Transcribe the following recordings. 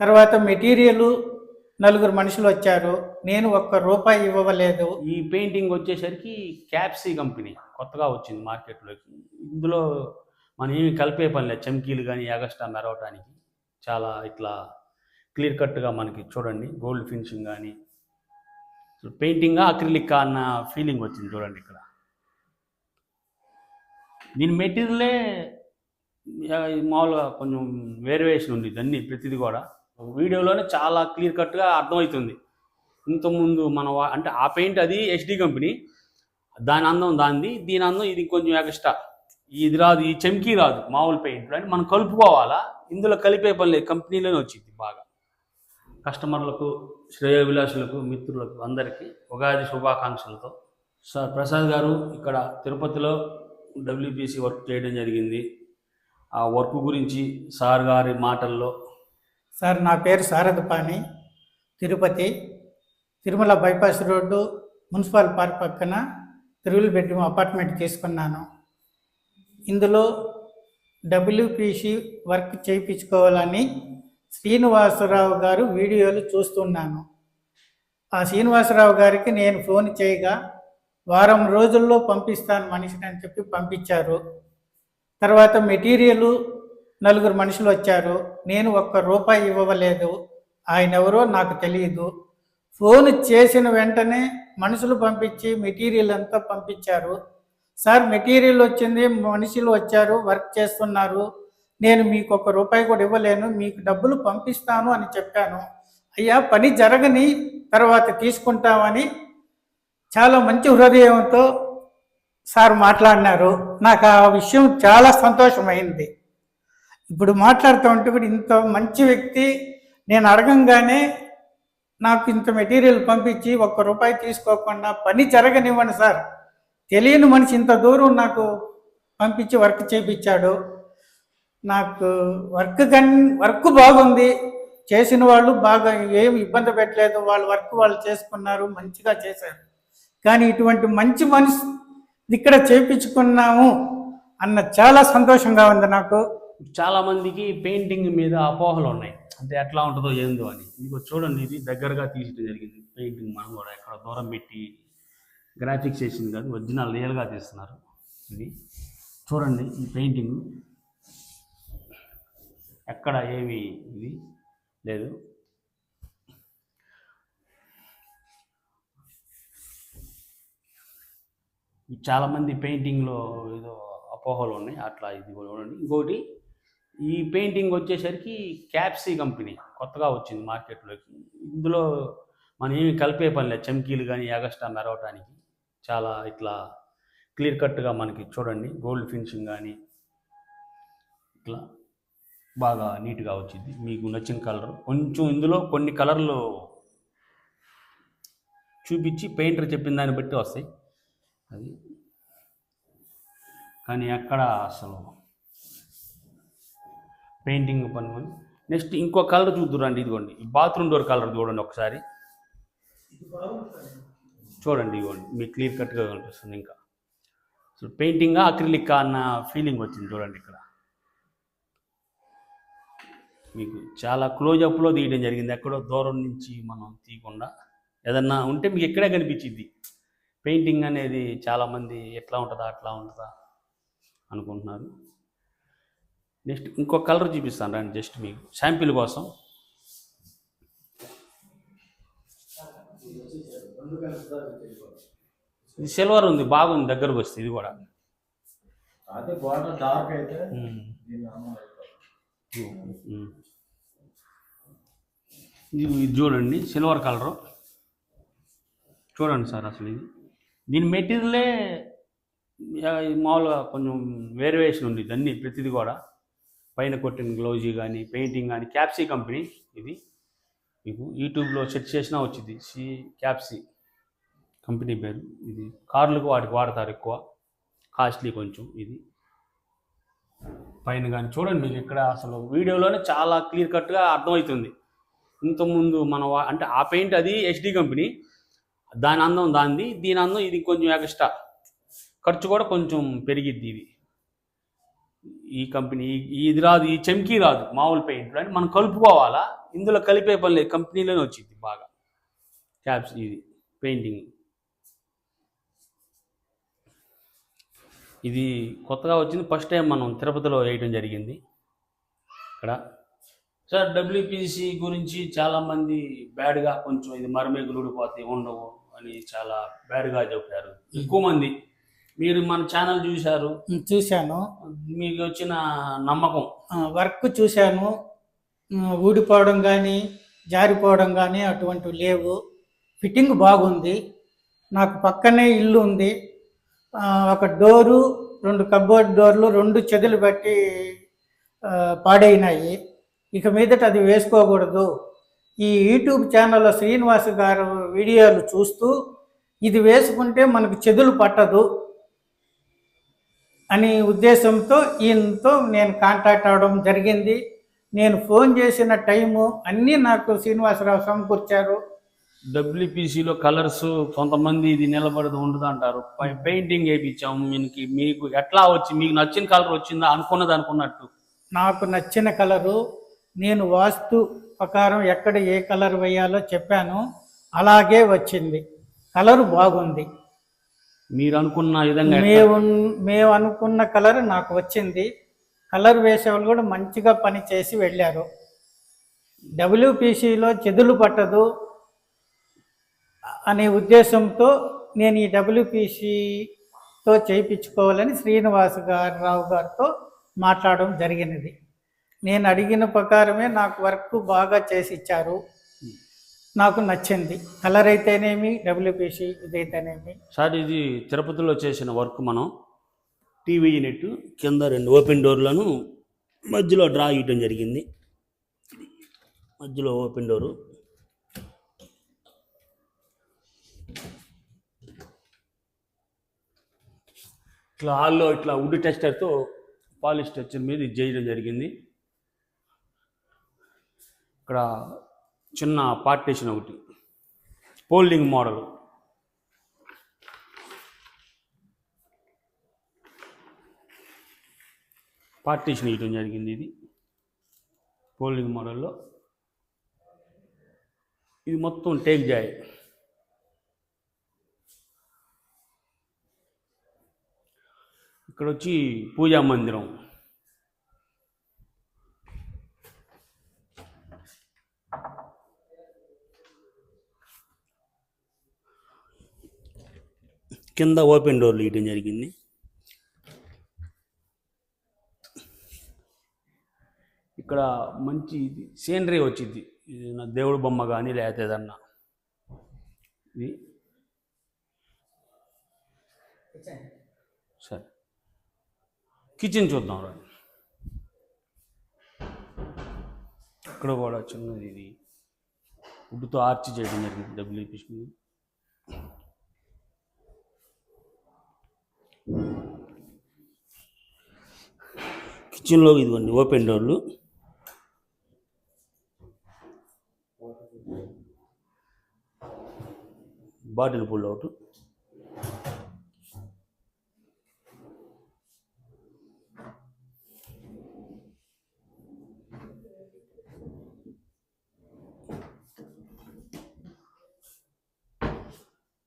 తర్వాత మెటీరియల్ నలుగురు మనుషులు వచ్చారు. నేను ఒక్క రూపాయి ఇవ్వలేదు. ఈ పెయింటింగ్ వచ్చేసరికి క్యాప్సీ కంపెనీ కొత్తగా వచ్చింది మార్కెట్లోకి. ఇందులో మనం ఏమి కలిపే పని లేదు. చమ్కీలు కానీ యాగస్టా మెరవటానికి చాలా ఇట్లా క్లియర్ కట్గా మనకి చూడండి. గోల్డ్ ఫినిషింగ్ కానీ పెయింటింగ్ అక్రిలిక్ అన్న ఫీలింగ్ వచ్చింది చూడండి ఇక్కడ. దీని మెటీరియలే మామూలుగా కొంచెం వేరియేషన్ ఉంది. ఇదన్నీ ప్రతిదీ కూడా వీడియోలోనే చాలా క్లియర్ కట్గా అర్థమవుతుంది. ఇంతకుముందు మన అంటే ఆ పెయింట్ అది హెచ్డి కంపెనీ. దాని అందం దానిది దీని అందం ఇది కొంచెం ఎక్స్ట్రా. ఇది రాదు ఈ చెమ్కీ రాదు మామూలు పెయింట్. అంటే మనం కలుపుకోవాలా? ఇందులో కలిపే పని లేదు కంపెనీలోనే వచ్చింది బాగా. కస్టమర్లకు శ్రేయోభిలాషులకు మిత్రులకు అందరికీ ఉగాది శుభాకాంక్షలతో. సార్ ప్రసాద్ గారు ఇక్కడ తిరుపతిలో డబ్ల్యూబీసీ వర్క్ చేయడం జరిగింది. ఆ వర్క్ గురించి సార్ గారి మాటల్లో సార్ నా పేరు Saradapani Tirupati Tirumala bypass road municipal park పక్కన త్రిబుల్ బెడ్రూమ్ అపార్ట్మెంట్ తీసుకున్నాను. ఇందులో డబ్ల్యూపీసీ వర్క్ చేయించుకోవాలని శ్రీనివాసరావు గారు వీడియోలు చూస్తున్నాను. ఆ శ్రీనివాసరావు గారికి నేను ఫోన్ చేయగా వారం రోజుల్లో పంపిస్తాను మనిషిని అని చెప్పి పంపించారు. తర్వాత మెటీరియల్ నలుగురు మనుషులు వచ్చారు. నేను ఒక్క రూపాయి ఇవ్వలేదు. ఆయన ఎవరో నాకు తెలియదు ఫోన్ చేసిన వెంటనే మనుషులు పంపించి మెటీరియల్ అంతా పంపించారు. సార్ మెటీరియల్ వచ్చింది మనుషులు వచ్చారు వర్క్ చేస్తున్నారు. నేను మీకు ఒక్క రూపాయి కూడా ఇవ్వలేను మీకు డబ్బులు పంపిస్తాను అని చెప్పాను. అయ్యా పని జరగని తర్వాత తీసుకుంటామని చాలా మంచి హృదయంతో సార్ మాట్లాడినారు. నాకు ఆ విషయం చాలా సంతోషమైంది. ఇప్పుడు మాట్లాడుతూ ఉంటే కూడా ఇంత మంచి వ్యక్తి నేను అడగంగానే నాకు ఇంత మెటీరియల్ పంపించి ఒక్క రూపాయి తీసుకోకుండా పని జరగనివ్వండి సార్. తెలియని మనిషి ఇంత దూరం నాకు పంపించి వర్క్ చేయించాడు నాకు వర్క్ కన్ వర్క్ బాగుంది. చేసిన వాళ్ళు బాగా ఏమి ఇబ్బంది పెట్టలేదు. వాళ్ళ వర్క్ వాళ్ళు చేసుకున్నారు మంచిగా చేశారు. కానీ ఇటువంటి మంచి మనిషి ఇక్కడ చేయించుకున్నాము అన్న చాలా సంతోషంగా ఉంది నాకు. చాలామందికి పెయింటింగ్ మీద అపోహలు ఉన్నాయి. అంటే ఎట్లా ఉంటుందో ఏందో అని. ఇదిగో చూడండి ఇది దగ్గరగా తీసడం జరిగింది. పెయింటింగ్ మనం కూడా ఎక్కడ దూరం పెట్టి గ్రాఫిక్స్ వేసింది కాదు ఒరిజినల్ రియల్గా తీస్తున్నారు ఇది. చూడండి ఈ పెయింటింగ్. ఎక్కడ ఏమి ఇది? లేదు. చాలామంది పెయింటింగ్లో ఏదో అపోహలు ఉన్నాయి అట్లా ఇది కూడా చూడండి ఇంకోటి ఈ పెయింటింగ్ వచ్చేసరికి క్యాప్సీ కంపెనీ కొత్తగా వచ్చింది మార్కెట్లోకి. ఇందులో మనం ఏమి కలిపే పని లేదు. చమ్కీలు కానీ యాగస్టా మెరవటానికి చాలా ఇట్లా క్లియర్ కట్గా మనకి చూడండి. గోల్డ్ ఫినిషింగ్ కానీ ఇట్లా బాగా నీట్గా వచ్చింది. మీకు నచ్చిన కలర్. కొంచెం ఇందులో కొన్ని కలర్లు చూపించి పెయింటర్ చెప్పిన దాన్ని బట్టి వస్తాయి. అది కానీ ఎక్కడ అసలు పెయింటింగ్ పని నెక్స్ట్ ఇంకో కలర్ చూద్దురండి ఇదిగోండి. ఈ బాత్రూమ్ డోర్ కలర్ చూడండి ఒకసారి. చూడండి ఇదిగోండి. మీకు క్లియర్ కట్గా కనిపిస్తుంది ఇంకా. సో పెయింటింగ్ అక్రిలిక్ అన్న ఫీలింగ్ వచ్చింది చూడండి ఇక్కడ. మీకు చాలా క్లోజప్లో తీయడం జరిగింది. ఎక్కడో దూరం నుంచి మనం తీయకుండా. ఏదన్నా ఉంటే మీకు ఎక్కడే కనిపించింది. పెయింటింగ్ అనేది చాలామంది ఎట్లా ఉంటుందా అట్లా ఉంటుందా అనుకుంటున్నారు. నెక్స్ట్ ఇంకో కలర్ చూపిస్తాను రండి జస్ట్ మీకు. శాంపిల్ కోసం. ఇది సిల్వర్ ఉంది బాగుంది దగ్గరకు వస్తే ఇది కూడా. ఇది చూడండి సిల్వర్ కలరు. చూడండి సార్ అసలు ఇది. దీని మెటీరియలే మామూలుగా కొంచెం వేరియేషన్ ఉంది అన్ని ప్రతిదీ కూడా. పైన కొట్టిన గ్లౌజీ కానీ పెయింటింగ్ కానీ క్యాప్సీ కంపెనీ ఇది. మీకు యూట్యూబ్లో సెర్చ్ చేసినా వచ్చింది సి క్యాప్సీ కంపెనీ పేరు. ఇది కార్లకు వాటికి వాడతారు ఎక్కువ. కాస్ట్లీ కొంచెం ఇది. పైన కానీ చూడండి మీకు ఇక్కడ అసలు వీడియోలోనే చాలా క్లియర్ కట్గా అర్థమవుతుంది. ఇంతకుముందు మన అంటే ఆ పెయింట్ అది హెచ్డి కంపెనీ దాని అందం దానిది. దీని అందం ఇది కొంచెం ఎక్స్ట్రా ఖర్చు కూడా కొంచెం పెరిగిద్ది ఇది. ఈ కంపెనీ ఈ- ఇది రాదు ఈ చెంకీ రాదు మామూలు పెయింట్ అని మనం కలుపుకోవాలా? ఇందులో కలిపే పని లేదు కంపెనీలోనే వచ్చింది బాగా. క్యాప్స్ ఇది పెయింటింగ్ ఇది కొత్తగా వచ్చింది ఫస్ట్ టైం మనం తిరుపతిలో వేయడం జరిగింది. ఇక్కడ. సార్ డబ్ల్యూపీసీ గురించి చాలామంది బ్యాడ్గా కొంచెం ఇది మరమేగులు ఊడిపోతాయి ఉండవు అని చాలా బ్యాడ్గా చెప్పారు. ఎక్కువ మంది. మీరు మన ఛానల్ చూశారు. చూశాను. మీకు వచ్చిన నమ్మకం. వర్క్ చూశాను. ఊడిపోవడం కానీ జారిపోవడం కానీ అటువంటివి లేవు. ఫిట్టింగ్ బాగుంది. నాకు పక్కనే ఇల్లు ఉంది. ఒక డోరు రెండు కబోర్డ్ డోర్లు రెండు చెదులు పెట్టి ఆ, పాడైనాయి. ఇక మీదట అది వేసుకోకూడదు. ఈ యూట్యూబ్ ఛానల్లో శ్రీనివాస్ గారు వీడియోలు చూస్తూ ఇది వేసుకుంటే మనకు చెదులు పట్టదు. అనే ఉద్దేశంతో ఈయనతో నేను కాంటాక్ట్ అవ్వడం జరిగింది. నేను ఫోన్ చేసిన టైము అన్నీ నాకు శ్రీనివాసరావు సమకూర్చారు. డబ్ల్యూపీసీలో కలర్స్ కొంతమంది ఇది నిలబడదు ఉండదు అంటారు. పెయింటింగ్ వేయించాము మీకు మీకు ఎట్లా వచ్చి మీకు నచ్చిన కలర్ వచ్చిందా అనుకున్నది అనుకున్నట్టు? నాకు నచ్చిన కలరు నేను వాస్తు ప్రకారం ఎక్కడ ఏ కలర్ వేయాలో చెప్పాను. అలాగే వచ్చింది. కలరు బాగుంది. మీరు అనుకున్న విధంగా మేము మేము అనుకున్న కలర్ నాకు వచ్చింది. కలర్ వేసేవాళ్ళు కూడా మంచిగా పని చేసి వెళ్ళారు. డబ్ల్యూపీసీలో చెదులు పట్టదు అనే ఉద్దేశంతో నేను ఈ డబ్ల్యూపీసీతో చేయించుకోవాలని శ్రీనివాస్ గారు రావు గారితో మాట్లాడడం జరిగినది. నేను అడిగిన ప్రకారమే నాకు వర్క్ బాగా చేసి ఇచ్చారు. నాకు నచ్చింది. కలర్ అయితేనేమి డబ్ల్యూపీసీ ఇదైతేనేమి. సార్ ఇది తిరుపతిలో చేసిన వర్క్ మనం. టీవీ యూనిట్ కింద రెండు ఓపెన్ డోర్లను మధ్యలో డ్రా ఇవ్వడం జరిగింది. మధ్యలో ఓపెన్ డోరు. ఇట్లా హాల్లో ఇట్లా వుడ్ టెస్టర్తో పాలిష్ టెస్టర్ మీద ఇది చేయడం జరిగింది. ఇక్కడ చిన్న పార్టీషన్ ఒకటి. పోల్డింగ్ మోడల్ పార్టీషన్ ఇవ్వడం జరిగింది ఇది. పోల్డింగ్ మోడల్లో ఇది మొత్తం టేక్ జాయ్. ఇక్కడ వచ్చి పూజా మందిరం. కింద ఓపెన్ డోర్లు ఇవ్వడం జరిగింది. ఇక్కడ మంచి ఇది సీనరీ వచ్చింది. ఇది నా దేవుడు బొమ్మ కానీ లేకపోతే ఏదన్నా. ఇది. సరే. కిచెన్ చూద్దాం రండి ఇక్కడ కూడా చిన్నది ఇది. వుడ్తో ఆర్చి చేయడం జరిగింది. డబ్ల్యూపీస్ మీద కిచెన్లో ఇదిగోండి ఓపెన్ డోర్లు. Bottle pull out.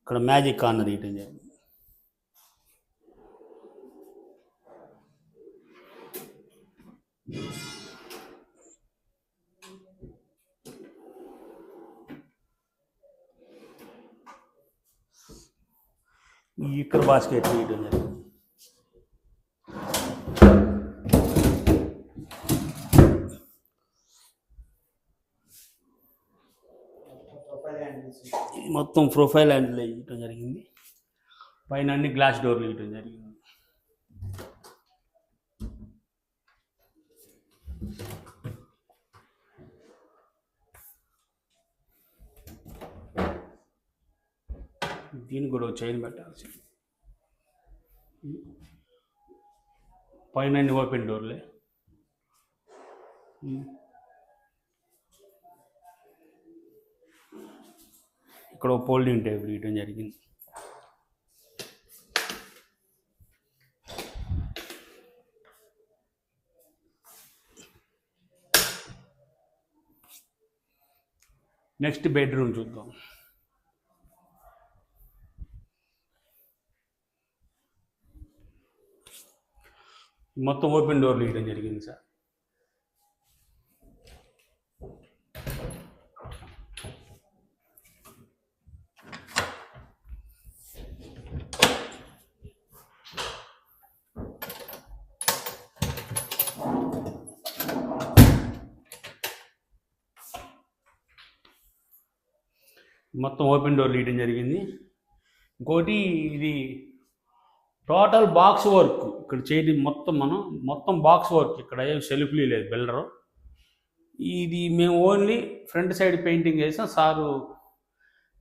ఇక్కడ మ్యాజిక్ కార్నర్ ఇయటం జరిగింది ఇక్కడ బాస్కెట్ ఇయటం జరిగింది. మొత్తం ప్రొఫైల్ హ్యాండిల్ ఇవ్వటం జరిగింది. పైన అన్ని గ్లాస్ డోర్లు ఇవ్వటం జరిగింది. దీనికి కూడా చైన్ పెట్టాల్సింది. పైన ఓపెన్ డోర్లే. ఇక్కడ ఫోల్డింగ్ టేబుల్ ఇవ్వడం జరిగింది. నెక్స్ట్ బెడ్రూమ్ చూద్దాం. మొత్తం ఓపెన్ డోర్లు ఇవ్వడం జరిగింది సార్. మొత్తం ఓపెన్ డోర్లు ఇవ్వడం జరిగింది. ఇంకోటి ఇది టోటల్ బాక్స్ వర్క్ ఇక్కడ చేయడం మొత్తం మనం మొత్తం బాక్స్ వర్క్ ఇక్కడ ఏం సెల్ఫ్లీ లేదు బిల్డరు. ఇది మేము ఓన్లీ ఫ్రంట్ సైడ్ పెయింటింగ్ వేసాం సారు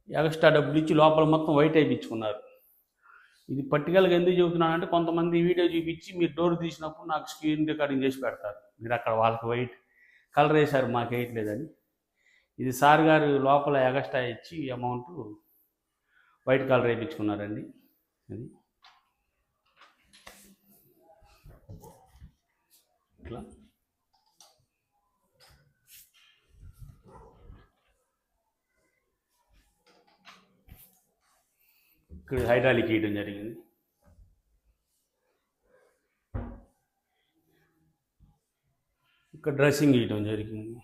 ఎక్స్ట్రా డబ్బులు ఇచ్చి లోపల మొత్తం వైట్ వేయించుకున్నారు ఇది పర్టికులర్గా ఎందుకు చెబుతున్నానంటే కొంతమంది వీడియో చూపించి మీరు డోర్ తీసినప్పుడు నాకు స్క్రీన్ రికార్డింగ్ చేసి పెడతారు. మీరు అక్కడ వాళ్ళకి వైట్ కలర్ వేశారు మాకు వేయట్లేదని. ఇది సార్ గారు లోపల ఎగస్ట్రా ఇచ్చి అమౌంట్ వైట్ కలర్ వేయించుకున్నారండి. అది. ఇట్లా ఇక్కడ హైడ్రాలిక్ వేయడం జరిగింది ఇక్కడ డ్రెస్సింగ్ వేయడం జరిగింది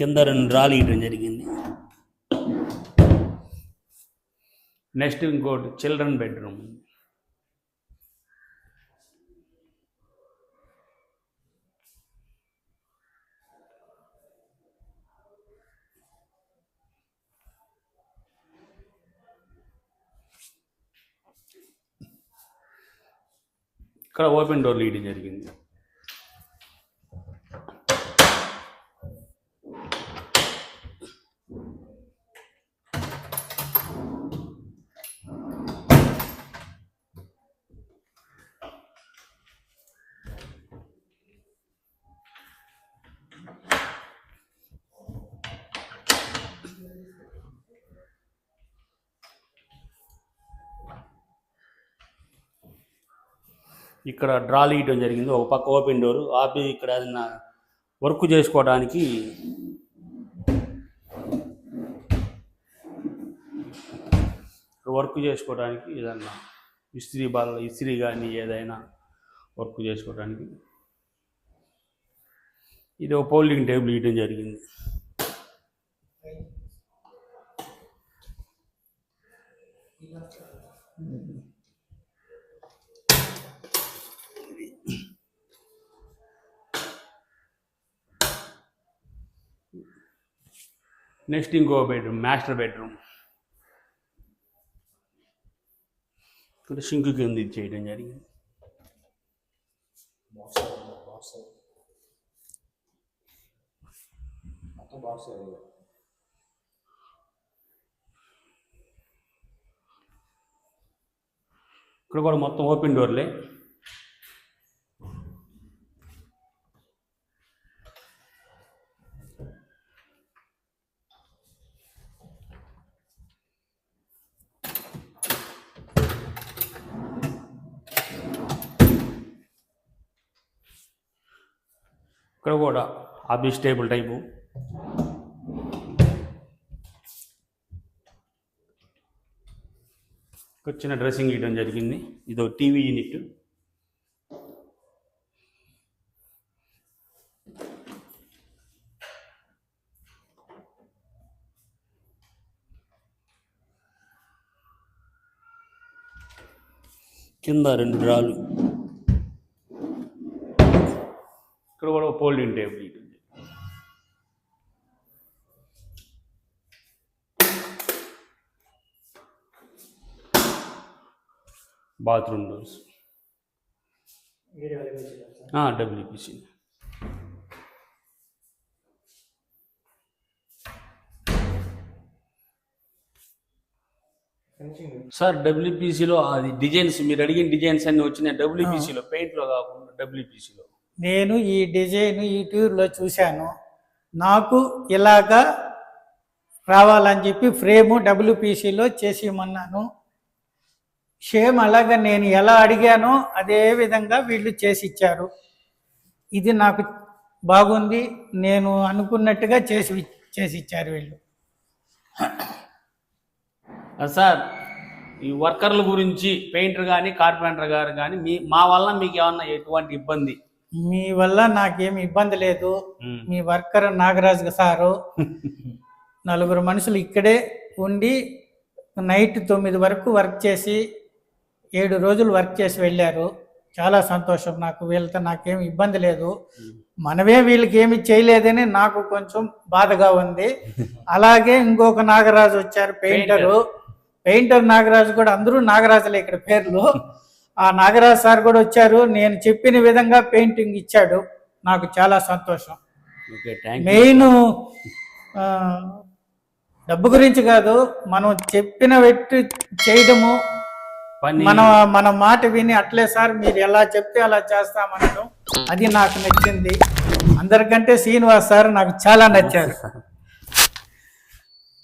కింద రెండు రాళ్ళు ఇవ్వడం జరిగింది. నెక్స్ట్ ఇంకోటి చిల్డ్రన్ బెడ్రూమ్. ఇక్కడ ఓపెన్ డోర్ లీడింగ్ జరిగింది. ఇక్కడ డ్రాలు ఇవ్వడం జరిగింది. ఒక పక్క ఓపెన్ డోర్. ఆపి ఇక్కడ ఏదైనా వర్క్ చేసుకోవడానికి వర్క్ చేసుకోవడానికి ఏదన్నా ఇస్త్రీ బాల్ ఇస్త్రీ కానీ ఏదైనా వర్క్ చేసుకోవడానికి ఇది ఒక ఫోల్డింగ్ టేబుల్ ఇవ్వడం జరిగింది. నెక్స్ట్ ఇంకో బెడ్రూమ్ మాస్టర్ బెడ్రూమ్ ఇక్కడ సింక్ కింద ఇది చేయడం జరిగింది ఇక్కడ కూడా మొత్తం ఓపెన్ డోర్లే ఇక్కడ కూడా ఆఫీస్ టేబుల్ టైపు. వచ్చిన చిన్న డ్రెస్సింగ్ ఇవ్వడం జరిగింది. ఇది ఒక టీవీ యూనిట్. కింద రెండు డ్రాలు ఇక్కడ కూడా ఫోల్డింగ్ టేబుల్ ఇవ్వడం బాత్రూమ్ డోర్స్. డబ్ల్యూపీసీ సార్ డబ్ల్యూపీసీలో అది డిజైన్స్ మీరు అడిగిన డిజైన్స్ అన్ని వచ్చినాయి. డబ్ల్యూపీసీలో పెయింట్లో కాకుండా డబ్ల్యూపీసీలో. నేను ఈ డిజైన్ యూట్యూబ్లో చూశాను. నాకు ఇలాగా రావాలని చెప్పి ఫ్రేము డబ్ల్యూపీసీలో చేసి ఇమ్మన్నాను సేమ్ అలాగా నేను ఎలా అడిగానో అదే విధంగా వీళ్ళు చేసి ఇచ్చారు ఇది నాకు బాగుంది. నేను అనుకున్నట్టుగా చేసి చేసి ఇచ్చారు వీళ్ళు. సార్ ఈ వర్కర్ల గురించి పెయింటర్ కానీ కార్పెంటర్ గారు కానీ మీ మా వల్ల మీకు ఏమన్నా ఎటువంటి ఇబ్బంది? మీ వల్ల నాకేమి ఇబ్బంది లేదు. మీ వర్కర్ నాగరాజు సారు. నలుగురు మనుషులు ఇక్కడే ఉండి నైట్ తొమ్మిది వరకు వర్క్ చేసి ఏడు రోజులు వర్క్ చేసి వెళ్ళారు. చాలా సంతోషం నాకు. వీళ్ళతో నాకేం ఇబ్బంది లేదు. మనమే వీళ్ళకి ఏమి చేయలేదని నాకు కొంచెం బాధగా ఉంది. అలాగే ఇంకొక నాగరాజు వచ్చారు పెయింటరు. పెయింటర్ నాగరాజు కూడా అందరూ నాగరాజులే ఇక్కడ పేర్లు. ఆ నాగరాజు సార్ కూడా వచ్చారు. నేను చెప్పిన విధంగా పెయింటింగ్ ఇచ్చాడు. నాకు చాలా సంతోషం. మెయిన్ డబ్బు గురించి కాదు మనం చెప్పిన వెట్టి చేయడము. మన మన మాట విని అట్లే సార్ మీరు ఎలా చెప్తే అలా చేస్తామనడం. అది నాకు నచ్చింది. అందరికంటే శ్రీనివాస్ సార్ నాకు చాలా నచ్చారు.